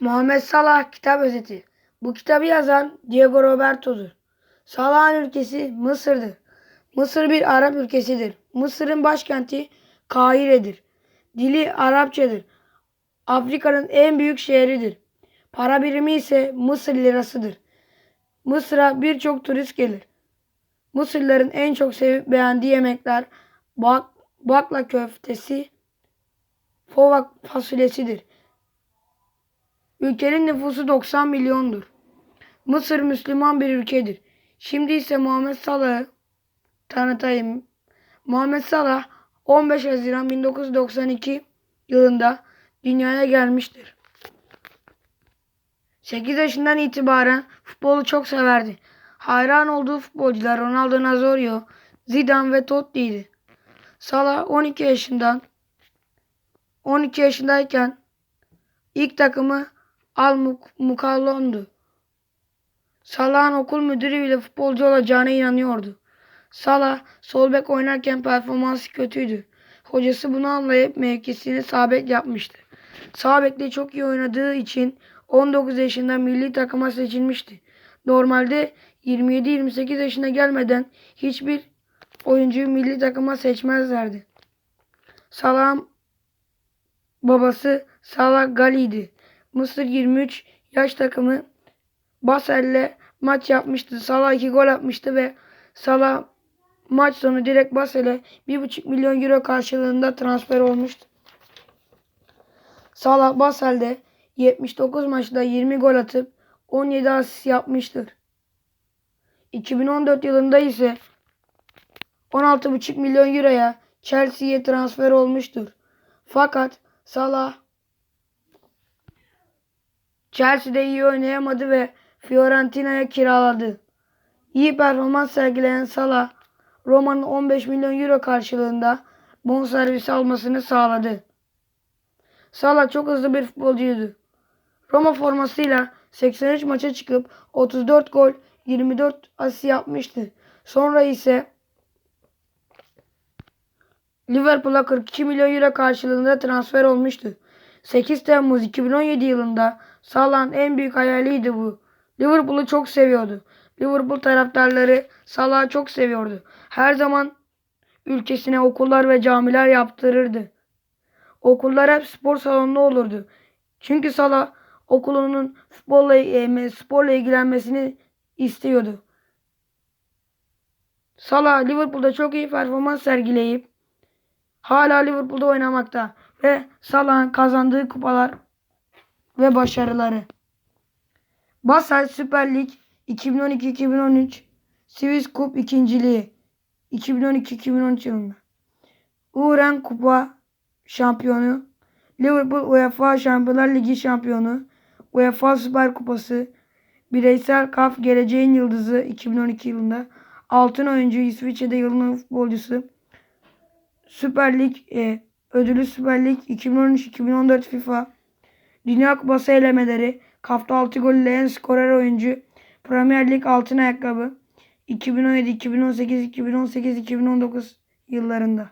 Muhammed Salah kitap özeti. Bu kitabı yazan Diego Roberto'dur. Salah'ın ülkesi Mısır'dır. Mısır bir Arap ülkesidir. Mısır'ın başkenti Kahire'dir. Dili Arapçadır. Afrika'nın en büyük şehridir. Para birimi ise Mısır lirasıdır. Mısır'a birçok turist gelir. Mısırlıların en çok sevip beğendiği yemekler bak, bakla köftesi, fovak fasulyesidir. Ülkenin nüfusu 90 milyondur. Mısır Müslüman bir ülkedir. Şimdi ise Muhammed Salah'ı tanıtayım. Muhammed Salah 15 Haziran 1992 yılında dünyaya gelmiştir. 8 yaşından itibaren futbolu çok severdi. Hayran olduğu futbolcular Ronaldo Nazario, Zidane ve Totti'ydi. Salah 12 yaşından 12 yaşındayken ilk takımı Al Mukallon'du. Salah'ın okul müdürü bile futbolcu olacağına inanıyordu. Salah sol bek oynarken performansı kötüydü. Hocası bunu anlayıp mevkisini sağ bek yapmıştı. Sağ bekle çok iyi oynadığı için 19 yaşında milli takıma seçilmişti. Normalde 27-28 yaşına gelmeden hiçbir oyuncuyu milli takıma seçmezlerdi. Salah'ın babası Salah Gali'ydi. Mısır 23 yaş takımı Basel'le maç yapmıştı. Salah 2 gol atmıştı ve Salah maç sonu direkt Basel'e 1,5 milyon euro karşılığında transfer olmuştu. Salah Basel'de 79 maçta 20 gol atıp 17 asist yapmıştır. 2014 yılında ise 16,5 milyon euroya Chelsea'ye transfer olmuştur. Fakat Salah Chelsea'de iyi oynayamadı ve Fiorentina'ya kiraladı. İyi performans sergileyen Salah, Roma'nın 15 milyon euro karşılığında bonservis almasını sağladı. Salah çok hızlı bir futbolcuydu. Roma formasıyla 83 maça çıkıp 34 gol, 24 asist yapmıştı. Sonra ise Liverpool'a 42 milyon euro karşılığında transfer olmuştu. 8 Temmuz 2017 yılında Salah'ın en büyük hayaliydi bu. Liverpool'u çok seviyordu. Liverpool taraftarları Salah'ı çok seviyordu. Her zaman ülkesine okullar ve camiler yaptırırdı. Okullar hep spor salonunda olurdu. Çünkü Salah okulunun futbolla, sporla ilgilenmesini istiyordu. Salah Liverpool'da çok iyi performans sergileyip hala Liverpool'da oynamakta ve Salah'ın kazandığı kupalar ve başarıları. Basel Süper Lig 2012-2013 Swiss Cup ikinciliği 2012-2013 yılında. Uğren Kupa şampiyonu, Liverpool UEFA Şampiyonlar Ligi şampiyonu, UEFA Süper Kupası, bireysel kaf geleceğin yıldızı 2012 yılında, altın oyuncu İsviçre'de yılın futbolcusu, Süper Lig e, ödülü Süper Lig 2013-2014 FIFA, Dünya Kupası elemeleri, Kafta 6 gol ile en skorer oyuncu, Premier Lig altın ayakkabı, 2017, 2018, 2018, 2019 yıllarında.